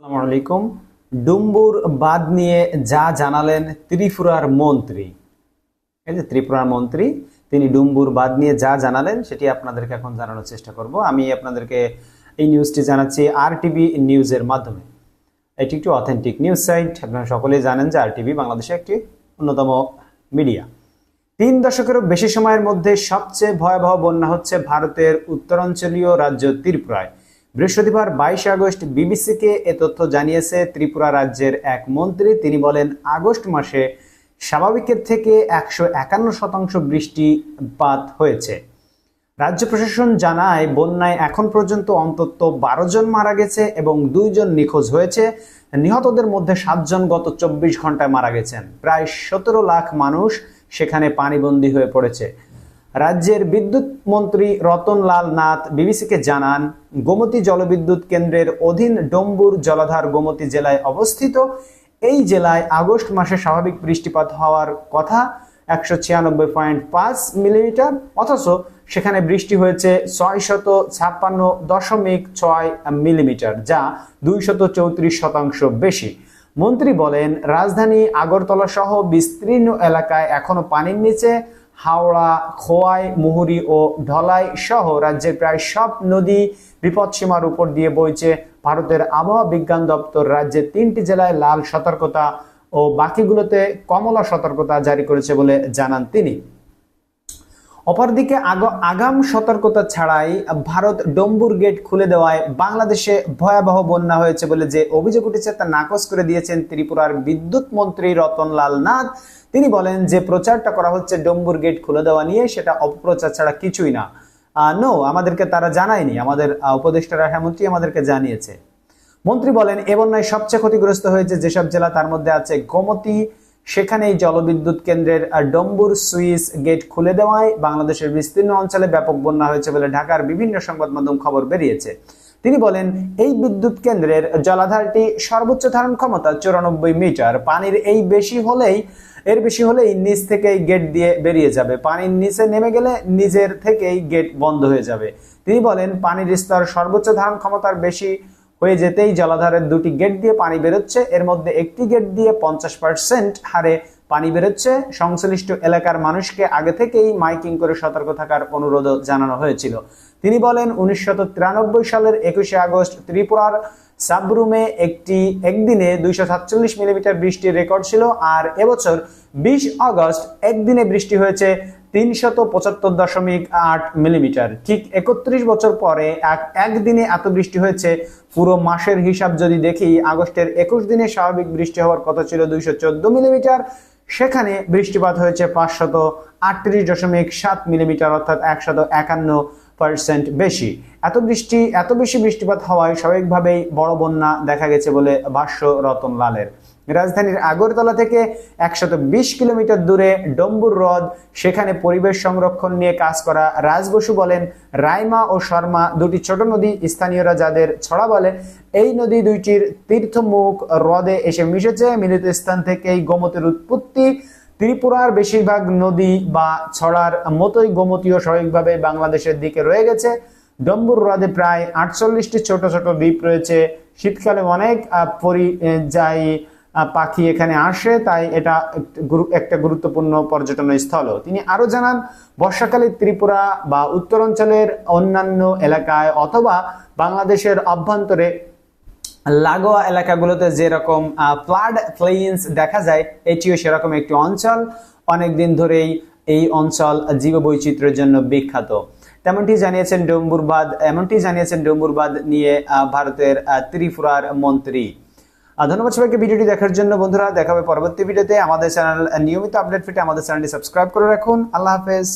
আসসালামু আলাইকুম। ডুম্বুর বাদ নিয়ে যা জানালেন ত্রিপুরার মন্ত্রী। এই যে ত্রিপুরার মন্ত্রী, তিনি ডুম্বুর বাদ নিয়ে যা জানালেন, সেটি আপনাদেরকে এখন জানানোর চেষ্টা করব। আমি আপনাদেরকে এই নিউজটি জানাচ্ছি আর টিভি নিউজের মাধ্যমে। এটি একটি অথেন্টিক নিউজ সাইট আপনারা সকলেই জানেন যে আর টিভি বাংলাদেশে একটি অন্যতম মিডিয়া। তিন দশকেরও বেশি সময়ের মধ্যে সবচেয়ে ভয়াবহ বন্যা হচ্ছে ভারতের উত্তরাঞ্চলীয় রাজ্য ত্রিপুরায়। বৃহস্পতিবার বাইশে আগস্ট বিবিসিকে এ তথ্য জানিয়েছে ত্রিপুরা রাজ্যের এক মন্ত্রী। তিনি বলেন, আগস্ট মাসে স্বাভাবিকের থেকে একশো একান্ন শতাংশ বৃষ্টিপাত হয়েছে। রাজ্য প্রশাসন জানায়, বন্যায় এখন পর্যন্ত অন্তত বারো জন মারা গেছে এবং দুইজন নিখোঁজ হয়েছে। নিহতদের মধ্যে সাতজন গত চব্বিশ ঘন্টায় মারা গেছেন। প্রায় সতেরো লাখ মানুষ সেখানে পানিবন্দী হয়ে পড়েছে। রাজ্যের বিদ্যুৎ মন্ত্রী রতনলাল নাথ বিবিসিকে জানান, গোমতী জলবিদ্যুৎ কেন্দ্রের অধীন ডম্বুর জলাধার গোমতী জেলায় অবস্থিত। এই জেলায় আগস্ট মাসে স্বাভাবিক বৃষ্টিপাত হওয়ার কথা একশো ছিয়ানব্বই পয়েন্ট পাঁচ মিলিমিটার, অথচ সেখানে বৃষ্টি হয়েছে ছয় শত ছাপ্পান্ন দশমিক ছয় মিলিমিটার, যা দুইশত চৌত্রিশ শতাংশ বেশি। মন্ত্রী বলেন, রাজধানী আগরতলা সহ বিস্তীর্ণ এলাকায় এখনও পানির নিচে হাওড়া, খোয়াই, মুহুরি ও ঢলাই সহ রাজ্যের প্রায় সব নদী বিপদসীমার উপর দিয়ে বইছে ভারতের আবহাওয়া বিজ্ঞান দপ্তর। রাজ্যের তিনটি জেলায় লাল সতর্কতা ও বাকিগুলোতে কমলা সতর্কতা জারি করেছে বলে জানান তিনি। অপরদিকে আগ- আগাম সতর্কতা ছাড়াই ভারত ডম্বুর গেট খুলে দেওয়ায় বাংলাদেশে ভয়াবহ বন্যা হয়েছে বলে যে অভিযোগ উঠেছে তা নাকচ করে দিয়েছেন ত্রিপুরার বিদ্যুৎ মন্ত্রী রতনলাল নাথ। তিনি বলেন যে প্রচারটা করা হচ্ছে ডম্বুর গেট খুলে দেওয়া নিয়ে সেটা অপপ্রচার ছাড়া কিছুই না। নো আমাদেরকে তারা জানায়নি। আমাদের আহ, উপদেষ্টা রাখামন্ত্রী আমাদেরকে জানিয়েছে। মন্ত্রী বলেন এ বন্যায় সবচেয়ে ক্ষতিগ্রস্ত হয়েছে যেসব জেলা তার মধ্যে আছে গোমতী সেখানেই জলবিদ্যুৎ কেন্দ্রের ডম্বুর সুইস গেট খুলে দেওয়ায় বাংলাদেশের বিস্তীর্ণ অঞ্চলে ব্যাপক বন্যা হয়েছে বলে ঢাকার বিভিন্ন সংবাদ মাধ্যম খবর বেরিয়েছে। তিনি বলেন, এই বিদ্যুৎ কেন্দ্রের জলাধারটি সর্বোচ্চ ধারণ ক্ষমতা চুরানব্বই মিটার। পানির এই বেশি হলেই, এর বেশি হলেই নিচ থেকেই গেট দিয়ে বেরিয়ে যাবে। পানির নিচে নেমে গেলে নিজের থেকেই গেট বন্ধ হয়ে যাবে। তিনি বলেন, পানির স্তর সর্বোচ্চ ধারণ ক্ষমতার বেশি হয়ে যেতেই জলাধারের দুটি গেট দিয়ে পানি বেরোচ্ছে। এর মধ্যে একটি গেট দিয়ে পঞ্চাশ পার্সেন্ট হারে পানি বেরোচ্ছে। সংশ্লিষ্ট এলাকার মানুষকে আগে থেকেই মাইকিং করে সতর্ক থাকার অনুরোধ জানানো হয়েছিল। তিনি বলেন, উনিশশো তিরানব্বই সালের একুশে আগস্ট ত্রিপুরার সাবরুমে একটি, একদিনে দুইশো সাতচল্লিশ মিলিমিটার বৃষ্টির রেকর্ড ছিল। আর এবছর বিশ আগস্ট একদিনে বৃষ্টি হয়েছে তিনশত পঁচাত্তর দশমিক আট মিলিমিটার। ঠিক একত্রিশ বছর পরে এক একদিনে এত বৃষ্টি হয়েছে, পুরো মাসের হিসাব যদি দেখি, আগস্টের একুশ দিনে স্বাভাবিক বৃষ্টি হওয়ার কথা ছিল দুইশো চোদ্দ মিলিমিটার। সেখানে বৃষ্টিপাত হয়েছে পাঁচশত আটত্রিশ দশমিক সাত মিলিমিটার, অর্থাৎ একশত একান্ন পার্সেন্ট বেশি। এত বৃষ্টি এত বেশি বৃষ্টিপাত হওয়ায় স্বাভাবিকভাবেই বড় বন্যা দেখা গেছে বলে ভাষ্য রতন লালের রাজধানীর আগরতলা থেকে একশত বিশ কিলোমিটার দূরে ডম্বুর হ্রদ, সেখানে পরিবেশ সংরক্ষণ নিয়ে কাজ করা রাজ বসু বলেন, রাইমা ও শর্মা দুটি ছোট নদী স্থানীয়রা যাদের ছড়া বলে, এই নদী দুইটির তীর্থমুখ হ্রদে এসে মিশেছে। মিলিত স্থান থেকেই গোমতের উৎপত্তি। ত্রিপুরার বেশিরভাগ নদী বা ছড়ার মতোই গোমতীয় স্বাভাবিকভাবে বাংলাদেশের দিকে রয়ে গেছে। ডম্বুর হ্রদে প্রায় আটচল্লিশটি ছোট ছোট দ্বীপ রয়েছে। শীতকালে অনেক পরিযায়ী পাখি এখানে আসে, তাই এটা একটা গুরুত্বপূর্ণ পর্যটন স্থল। তিনি আরও জানান, বর্ষাকালে ত্রিপুরা বা উত্তরাঞ্চলের অন্যান্য এলাকায় অথবা বাংলাদেশের অভ্যন্তরে লাগোয়া এলাকাগুলোতে যেরকম ফ্লাড প্লেইন্স দেখা যায়, এটিও সেরকম একটি অঞ্চল। অনেক দিন ধরেই এই অঞ্চল জীববৈচিত্র্যের জন্য বিখ্যাত। তেমনটি জানিয়েছেন ডম্বুরবাদ এমনটি জানিয়েছেন ডম্বুরবাদ নিয়ে ভারতের ত্রিপুরার মন্ত্রী। ধন্যবাদ সবাইকে ভিডিওটি দেখার জন্য। বন্ধুরা, দেখাবে পরবর্তী ভিডিওতে। আমাদের চ্যানেল নিয়মিত আপডেট পেতে আমাদের চ্যানেলটি সাবস্ক্রাইব করে রাখুন। আল্লাহ হাফেজ।